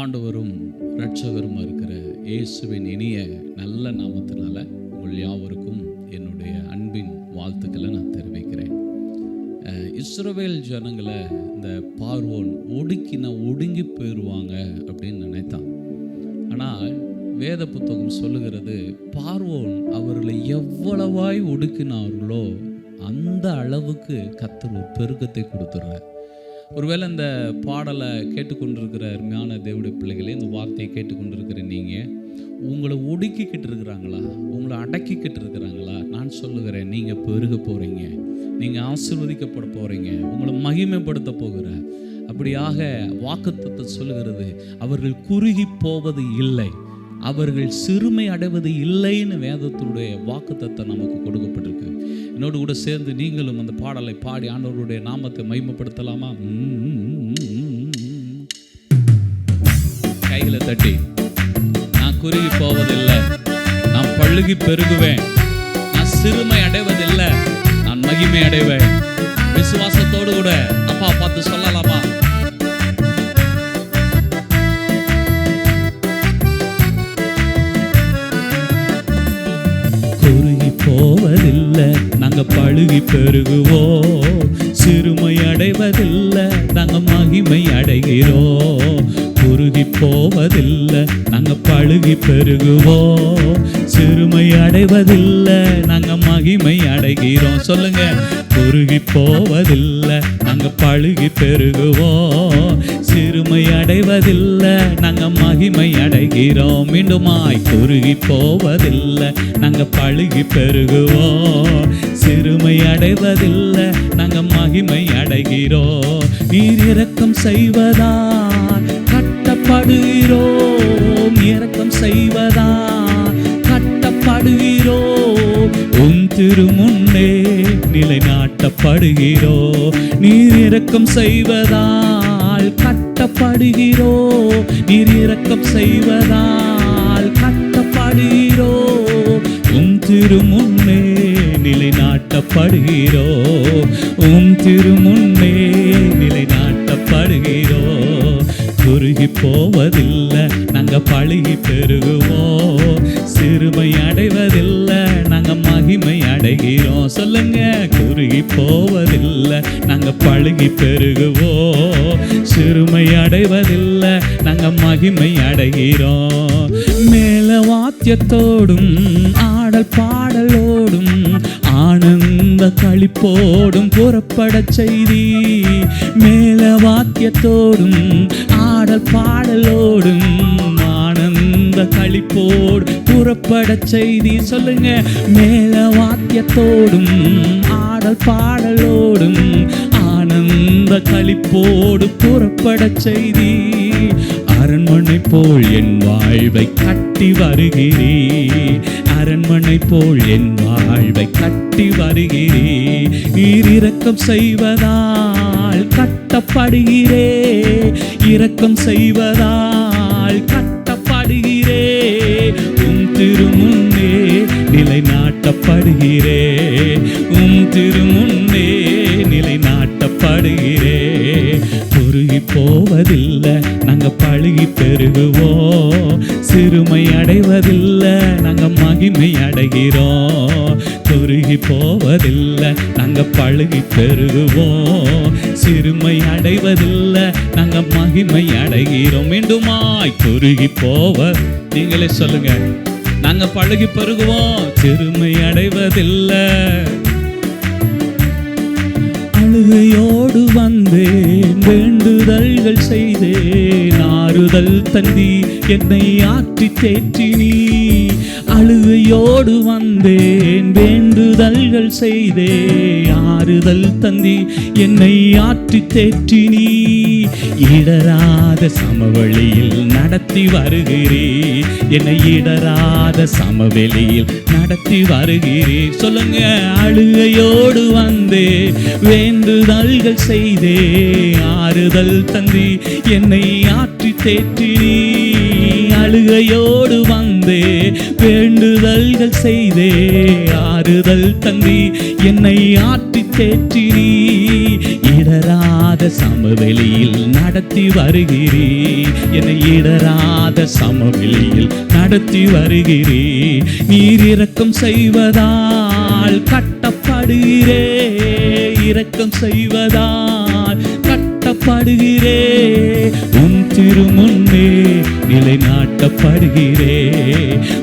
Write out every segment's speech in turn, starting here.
ஆண்டவரும் இரட்சகரும் இருக்கிற இயேசுவின் இனிய நல்ல நாமத்தினால உங்கள் யாவருக்கும் என்னுடைய அன்பின் வாழ்த்துக்களை நான் தெரிவிக்கிறேன். இஸ்ரோவேல் ஜனங்களை இந்த பார்வோன் ஒடுக்கின ஒடுங்கி போயிடுவாங்க அப்படின்னு நினைத்தான். ஆனால் வேத புத்தகம் சொல்லுகிறது பார்வோன் அவர்களை எவ்வளவாய் ஒடுக்கினார்களோ அந்த அளவுக்கு கத்தர் ஒரு பெருக்கத்தை கொடுத்துட்றார். ஒருவேளை இந்த பாடலை கேட்டுக்கொண்டிருக்கிற அருமையான தேவடைய பிள்ளைகளே இந்த வார்த்தையை கேட்டுக்கொண்டிருக்கிற நீங்கள் உங்களை ஒடுக்கிக்கிட்டு இருக்கிறாங்களா உங்களை அடக்கிக்கிட்டு இருக்கிறாங்களா நான் சொல்லுகிறேன் நீங்கள் பெருக போகிறீங்க நீங்கள் ஆசிர்வதிக்கப்பட போகிறீங்க உங்களை மகிமைப்படுத்த போகிற. அப்படியாக வாக்குத்தத்தை சொல்லுகிறது அவர்கள் குறுகி போவது இல்லை. அவர்கள் சிறுமை அடைவது இல்லைன்னு வேதத்தினுடைய வாக்குத்தத்தை நமக்கு கொடுக்கப்பட்டிருக்கு. என்னோடு கூட சேர்ந்து நீங்களும் அந்த பாடலை பாடி ஆண்டவருடைய நாமத்தை மைமப்படுத்தலாமா கைகளை தட்டி. நான் குறுகி போவதில்லை. நான் பழுகி பெருகுவேன். நான் சிறுமை அடைவதில்லை. நான் மகிமை அடைவேன். விசுவாசத்தோடு கூட. அப்பா பார்த்து சொல்லலாமா? குறுகி போவதில்லை நாங்க பழுகி பெருகுவோம் சிறுமை அடைவதில்லை நாங்க மகிமை அடைகிறோம் குறுகி போவதில்லை நாங்க பழுகி பெருகுவோம் சிறுமை அடைவதில்லை நாங்க மகிமை அடைகிறோம். சொல்லுங்க. உருகி போவதில்லை நாங்கள் பழுகி பெருகுவோம். சிறுமை அடைவதில்லை. நாங்கள் மகிமை அடைகிறோம். மீண்டுமாய் குறுகி போவதில்லை. நாங்கள் பழுகி பெருகுவோம். சிறுமை அடைவதில்லை. நாங்கள் மகிமை அடைகிறோம். நீர் இறக்கம் செய்வதா கட்டப்படுகிறோம். கட்டப்படுகிறோ? நீர் இரக்கம் செய்வதால் கட்டப்படுகிறோ? நீர் இரக்கம் செய்வதால் கட்டப்படுகிறோ? உம் திருமுன்னே நிலைநாட்டப்படுகிறோ? உம் திருமுன்னே நிலைநாட்டப்படுகிறோ? குறுகி போவதில்லை நாங்க பழகி பெருகுவோம். சிறுமை அடைவதில்லை நாங்க மகிமை அடைகிறோம். சொல்லுங்க குறுகி போவதில்லை. நாங்க பழகி பெருகுவோம். சிறுமை அடைவதில்லை நாங்க மகிமை அடைகிறோம். மேல வாத்தியத்தோடும் ஆடல் பாடலோடும் ஆனந்த களிப்போடும் புறப்பட செய்தி. மேல வாக்கியத்தோடும் ஆடல் பாடலோடும் களிப்போடு புறப்பட செய்தி சொல்லுங்க. மேல வாக்கியத்தோடும் ஆடல் பாடலோடும் ஆனந்த களிப்போடு புறப்பட செய்தி. அரண்மனை போல் என் வாழ்வை கட்டி வருகிறீ. அரண்மனை போல் என் வாழ்வை கட்டி வருகிறீ. ஈரிறக்கம் செய்வதால் கட்டப்படுகிறே. இரக்கம் செய்வதால் கட்ட நாட்டப்படுகிறே உம் திருமுன்னே நிலைநாட்டப்படுகிறே. குறுகி போவதில்லை நாங்கள் பழுகி பெருகுவோம் சிறுமை அடைவதில்லை நாங்கள் மகிமை அடைகிறோம் குறுகி போவதில்லை நாங்கள் பழுகி பெருகுவோம் சிறுமை அடைவதில்லை நாங்கள் மகிமை அடைகிறோம். மீண்டுமாய் குறுகி போவ நீங்களே சொல்லுங்கள் நாங்க பழகி பருகுவோம். சிறுமை அடைவதில்லை. அழுகையோடு வந்தேன். வேண்டுதல்கள் செய்தேன். ஆறுதல் தந்தி என்னை ஆற்றி தேற்றினீ அழுகையோடு வந்தேன். வேண்டுதல்கள் செய்தே. ஆறுதல் தந்தி என்னை ஆற்றி நீ. இடராத சமவெளியில் நடத்தி வருகிறீ. என்னை இடராத சமவெளியில் நடத்தி வருகிறே. சொல்லுங்க அழுகையோடு வந்தே. வேண்டுதல்கள் செய்தே. ஆறுதல் தந்தி என்னை ஆற்றி தேற்றி அழுகையோடு வந்தே. வேண்டுதல்கள் செய்தே. ஆறுதல் தந்தி என்னை ஆற்றி தேற்றினி இடராத சமவெளியில் நடத்தி வருகிறீ. என்னை இடராத சமவெளியில் நடத்தி வருகிறீ. நீர் இரக்கம் செய்வதால் கட்டப்படுகிறே. இரக்கம் செய்வதால் நாட்டப்படுகிறே உம் திருமுன்னே நிலைநாட்டப்படுகிறே.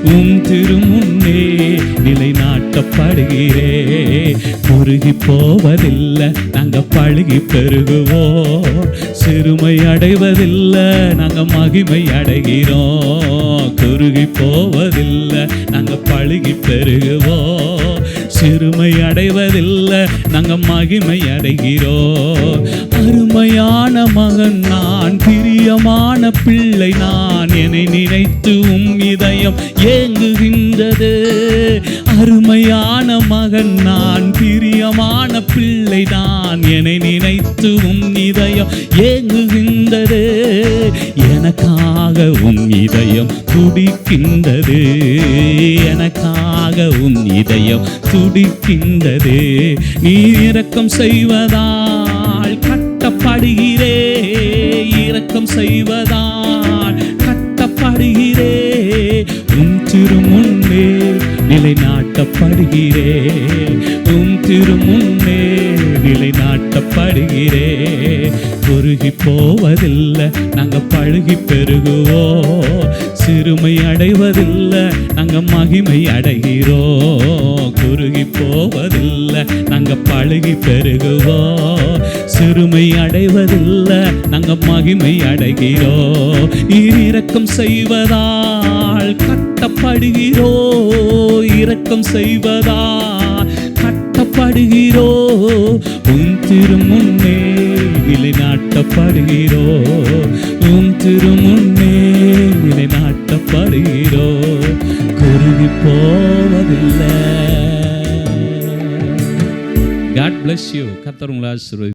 உம் திருமுன்னே நிலைநாட்டப்படுகிறே. குறுகி போவதில்லை நாங்க பழகி பெருகுவோம். சிறுமை அடைவதில்லை நாங்க மகிமை அடைகிறோம். குறுகி போவதில்லை நாங்க பழகி பெருகுவோம். சிறுமை அடைவதில்லை நாங்கள் மகிமை அடைகிறோம். அருமையான மகன் நான் பிரியமான பிள்ளை நான் என்னை நினைத்து உம் இதயம் ஏங்குகின்றது. அருமையான மகன் நான் பிரியமான பிள்ளை நான் என்னை நினைத்து உம் இதயம் ஏங்குகின்றது. எனக்காக உம் இதயம் துடிக்கின்றது. எனக்காக இதயம் துடிக்கின்றது. நீ இரக்கம் செய்வதா கட்டப்படுகிறே இரக்கம் செய்வதால் கட்டப்படுகிறே. உம் திருமுன்னே நிலைநாட்டப்படுகிறே உம் திருமுன்னே நிலைநாட்டப்படுகிறே. குறுகி போவதில்லை நாங்கள் பழகி பெருகுவோம். சிறுமை அடைவதில்லை நாங்கள் மகிமை அடைகிறோம் குறுகி போவதில்லை நாங்கள் பழகி பெருகுவோம் சிறுமை அடைவதில்லை நாங்கள் மகிமை அடைகிறோம் இறக்கம் இரக்கம் செய்வதால் கட்டப்படுகிறோ? இரக்கம் செய்வதா கட்டப்படுகிறோ? உன் திருமுன்னே நிலைநாட்டப்படுகிறோ உன் திருமுன் போவதில்லை. காட் பிளஸ் யூ கத்தர் உங்களை ஆசீர்வதி